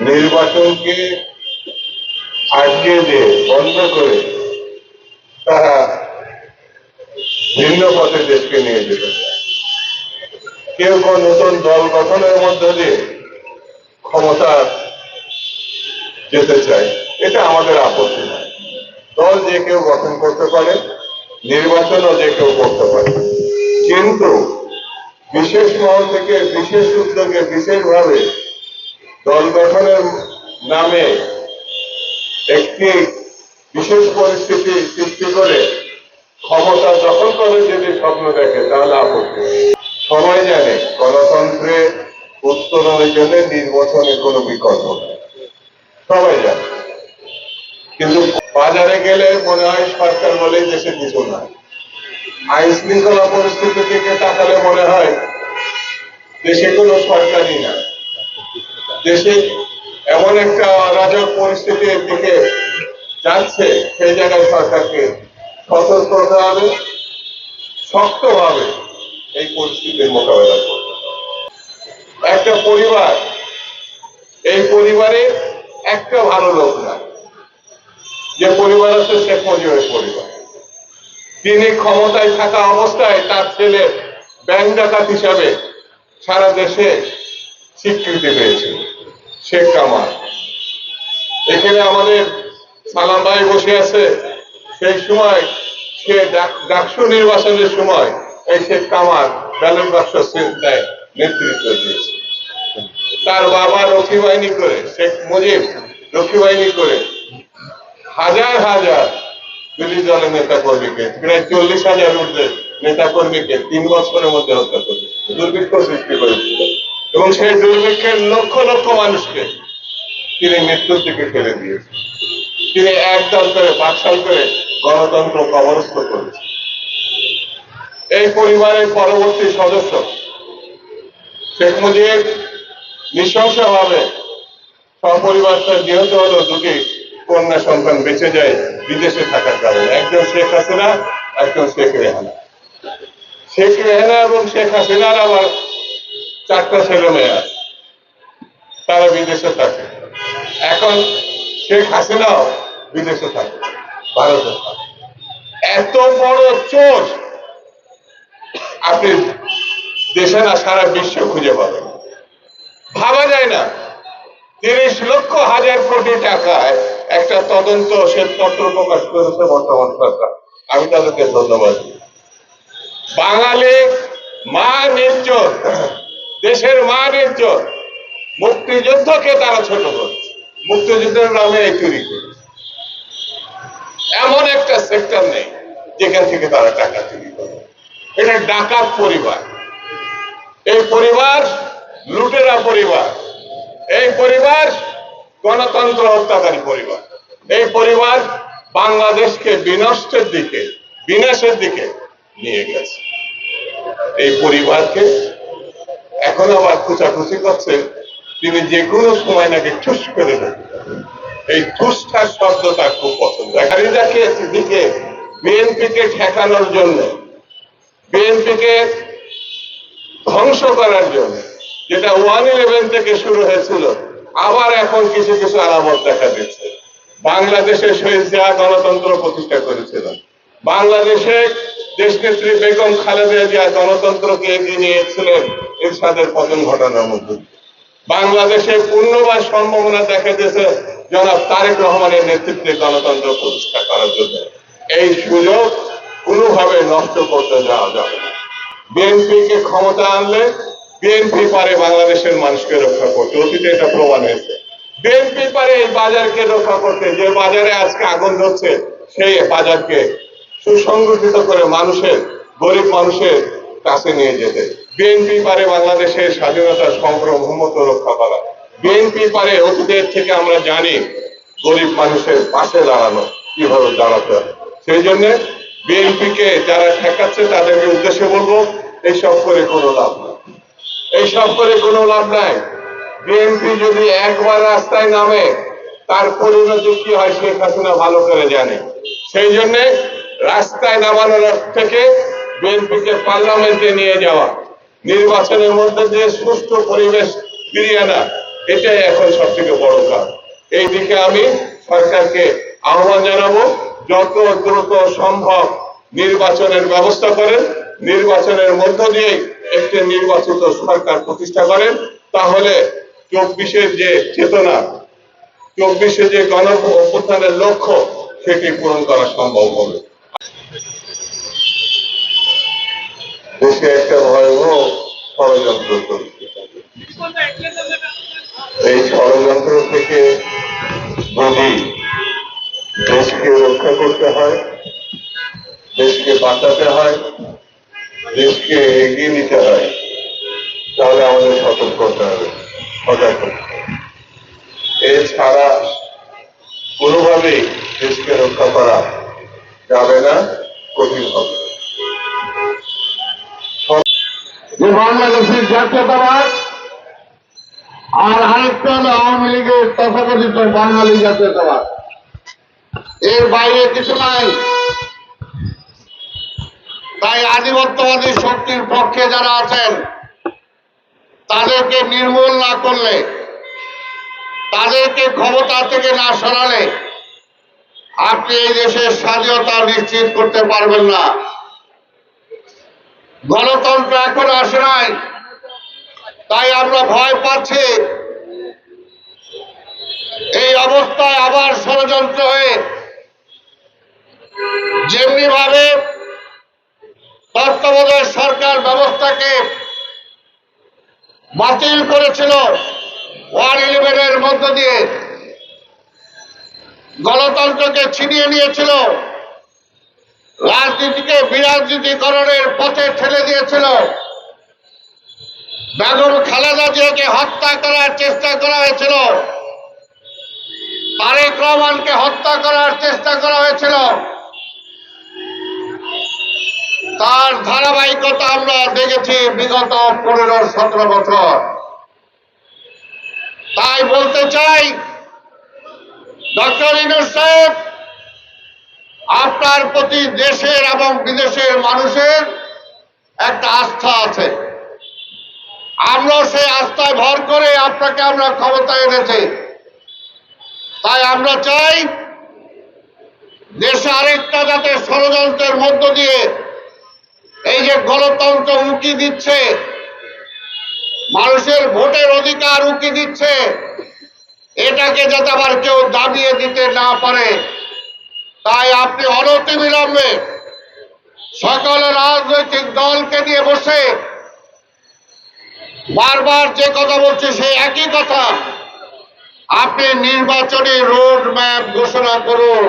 নির্বাচনকে আটকে দিয়ে বন্ধ করে তারা ভিন্ন পথে দেশকে নিয়ে যেতে কেউ কেউ নতুন দল গঠনের মধ্য দিয়ে ক্ষমতা যেতে চায়, এটা আমাদের আপত্তি নয়। দল যে কেউ গঠন করতে পারে, নির্বাচনও যে কেউ করতে পারে। কিন্তু বিশেষ মহল থেকে বিশেষ উদ্যোগে বিশেষভাবে দল গঠনের নামে একটি বিশেষ পরিস্থিতি সৃষ্টি করে ক্ষমতা দখল করে যদি স্বপ্ন দেখে, তাহলে আপত্তি সবাই জানে, গণতন্ত্রে উত্তরণের জন্য নির্বাচনের কোনো বিকল্প নেই। সবাই জানে। কিন্তু বাজারে গেলে মনে হয় সরকার বলেই দেশে কিছু নাই। আইন শৃঙ্খলা পরিস্থিতি থেকে তাকালে মনে হয় দেশে কোনো সরকারই না দেশে এমন একটা অরাজক পরিস্থিতির দিকে যাচ্ছে সেই জায়গায় সরকারকে সতর্ক হতে হবে, শক্তভাবে এই পরিস্থিতির মোকাবেলা করতে একটা পরিবার, এই পরিবারে একটা ভালো লোক না যে পরিবার আছে শেখ মুজিবের পরিবার। তিনি ক্ষমতায় থাকা অবস্থায় তার ছেলে ব্যাংক ডাকাত হিসাবে সারা দেশে স্বীকৃতি পেয়েছে শেখ কামাল। এখানে আমাদের সালাম ভাই বসে আছে। সেই সময় সে ডাক- ডাকসু নির্বাচনের সময় এই শেখ কামাল ব্যালট বাক্স চিন্তায় নেতৃত্ব দিয়েছে। তার বাবা রক্ষী বাহিনী করে, শেখ মুজিব রক্ষী বাহিনী করে হাজার হাজার বিরোধী দলের নেতা কর্মীকে প্রায় চল্লিশ হাজার ঊর্ধ্বে নেতা কর্মীকে তিন বছরের মধ্যে হত্যা করেছে। দুর্ভিক্ষ সৃষ্টি করেছিল। এবং সেই দুর্ভিক্ষের লক্ষ লক্ষ মানুষকে তিনি মৃত্যুর দিকে ফেলে দিয়েছেন। তিনি একদল করে বাকশাল করে গণতন্ত্র কবরস্থ করেছে এই পরিবারের পরবর্তী সদস্য শেখ মুজিব নৃশংসভাবে সপরিবার তার নিহত হলো দুটি কন্যা সন্তান বেঁচে যায় বিদেশে থাকার কারণে। একজন শেখ হাসিনা, একজন শেখ রেহানা। শেখ রেহানা এবং শেখ হাসিনার আবার চারটা ছেলে মেয়ে আছে। তারা বিদেশে থাকে। এখন শেখ হাসিনাও বিদেশে থাকে, ভারতে এত বড় চোর আপনি দেশে না, সারা বিশ্ব খুঁজে পাবেন। ভাবা যায় না, তিরিশ লক্ষ, হাজার কোটি টাকায় একটা তদন্ত শ্বেতপত্র প্রকাশ করেছে বর্তমান সরকার। আমি তাদেরকে ধন্যবাদ। বাঙালি মা নির্জন। দেশের মা নির্জন মুক্তিযুদ্ধকে তারা ছোট করেছে। মুক্তিযুদ্ধের নামে চুরি করেছে এমন একটা সেক্টর নেই যেখান থেকে তারা টাকা চুরি করে। এটা ডাকাত পরিবার। এই পরিবার লুটেরা পরিবার। এই পরিবার গণতন্ত্র হত্যাকারী পরিবার। এই পরিবার বাংলাদেশকে বিনষ্টের দিকে, বিনাশের দিকে নিয়ে গেছে। এই পরিবারকে এখন আবার খুচাখুচি করছে, তিনি যে কোনো সময় নাকি ঠুস করে দেন এই ঠুসঠার শব্দ তার খুব পছন্দ। খালিদাকে দিকে বিএনপিকে ঠেকানোর জন্য, বিএনপিকে ধ্বংস করার জন্য, যেটা ওয়ান ইলেভেন থেকে শুরু হয়েছিল, আবার এখন কিছু কিছু আলামত দেখা দিচ্ছে। বাংলাদেশে শহীদ জিয়া গণতন্ত্র প্রতিষ্ঠা করেছিলেন বাংলাদেশে দেশ দেশনেত্রী বেগম খালেদা জিয়া গণতন্ত্রকে এগিয়ে নিয়েছিলেন। এরশাদের পতন ঘটানোর মধ্যে। বাংলাদেশে পূর্ণবার সম্ভাবনা দেখা দিয়েছে জনাব তারেক রহমানের নেতৃত্বে গণতন্ত্র প্রতিষ্ঠা করার জন্য। এই সুযোগ কোনোভাবে নষ্ট করতে যাওয়া যাবে বিএনপি কে ক্ষমতা আনলে বিএনপি পারে বাংলাদেশের মানুষকে রক্ষা করতে। অতীতে এটা প্রমাণ হয়েছে। বিএনপি পারে এই বাজারকে রক্ষা করতে। যে বাজারে আজকে আগুন ধরছে, সেই বাজারকে সুসংগঠিত করে মানুষের, গরিব মানুষের কাছে নিয়ে যেতে। বিএনপি পারে বাংলাদেশের স্বাধীনতা সার্বভৌমত্ব রক্ষা করা। বিএনপি পারে অতীতের থেকে আমরা জানি গরিব মানুষের পাশে দাঁড়ানো, কীভাবে দাঁড়াতে হয়। সেই জন্য বিএনপি কে যারা ঠেকাচ্ছে তাদেরকে উদ্দেশ্যে বলব, এইসব করে কোনো লাভ নাই। এইসব করে কোনো লাভ নাই। বিএনপি যদি একবার রাস্তায় নামে, তার পরিণতি কি হয় শেখ হাসিনা ভালো করে জানে। সেই জন্য রাস্তায় নামানোর থেকে বিএনপিকে পার্লামেন্টে নিয়ে যাওয়া। নির্বাচনের মধ্যে দিয়ে সুষ্ঠু পরিবেশ ফিরিয়ে আনা, এটাই এখন সব থেকে বড় কাজ। এই দিকে আমি সরকারকে আহ্বান জানাব, যত দ্রুত সম্ভব নির্বাচনের ব্যবস্থা করেন, নির্বাচনের মধ্য দিয়ে একটি নির্বাচিত সরকার প্রতিষ্ঠা করেন, তাহলে চব্বিশের যে চেতনা, চব্বিশে যে গণ অভ্যুত্থানের লক্ষ্য, সেটি পূরণ করা সম্ভব হবে। দেশে একটা ভয়াবহ ষড়যন্ত্র চলছে। এই ষড়যন্ত্র থেকে যদি দেশকে রক্ষা করতে হয়, দেশকে বাঁচাতে হয়, দেশকে এগিয়ে নিতে হয়, তাহলে আমাদের সতর্ক হতে হবে। সজাগ হবে এছাড়া কোনোভাবেই দেশকে রক্ষা করা যাবে না, কঠিন হবে যে বাংলাদেশের জাতীয়তাবাদ আর আরেকটা হলো আওয়ামী লীগের তথাকথিত বাঙালি জাতীয়তাবাদ। এর বাইরে কিছু নাই। তাই আধিপত্যবাদী শক্তির পক্ষে যারা আছেন, তাদেরকে নির্মূল না করলে, তাদেরকে ক্ষমতা থেকে না সরালে, আপনি এই দেশের স্বাধীনতা নিশ্চিত করতে পারবেন না। গণতন্ত্র এখন আসে নাই। তাই আমরা ভয় পাচ্ছি। এই অবস্থায় আবার ষড়যন্ত্র হয়ে যেমনি ভাবে তত্ত্বাবধায়ক সরকার ব্যবস্থাকে বাতিল করেছিল, ওয়ান ইলেভেনের মধ্য দিয়ে গণতন্ত্রকে ছিনিয়ে নিয়েছিল। রাজনীতিকে বিরাজনীতিকরণের পথে ঠেলে দিয়েছিল। বেগম খালেদা জিয়াকে হত্যা করার চেষ্টা করা হয়েছিল। তারেক রহমানকে হত্যা করার চেষ্টা করা হয়েছিল। তার ধারাবাহিকতা আমরা দেখেছি বিগত পনেরো, সতেরো বছর। তাই বলতে চাই, ডক্টর ইনুস সাহেব আপনার প্রতি দেশের এবং বিদেশের মানুষের একটা আস্থা আছে। আমরা সেই আস্থায় ভর করে আপনাকে আমরা ক্ষমতা এনেছি। তাই আমরা চাই দেশে আরেকটা যাতে ষড়যন্ত্রের মধ্য দিয়ে এই যে গণতন্ত্র উকি দিচ্ছে, মানুষের ভোটের অধিকার উকি দিচ্ছে, এটাকে যাতে আবার কেউ দাবিয়ে দিতে না পারে আপনি অনতিবিলম্বে সকল রাজনৈতিক দলকে নিয়ে বসে বারবার যে কথা বলছে সেই একই কথা। আপনি নির্বাচনী রোড ম্যাপ ঘোষণা করুন।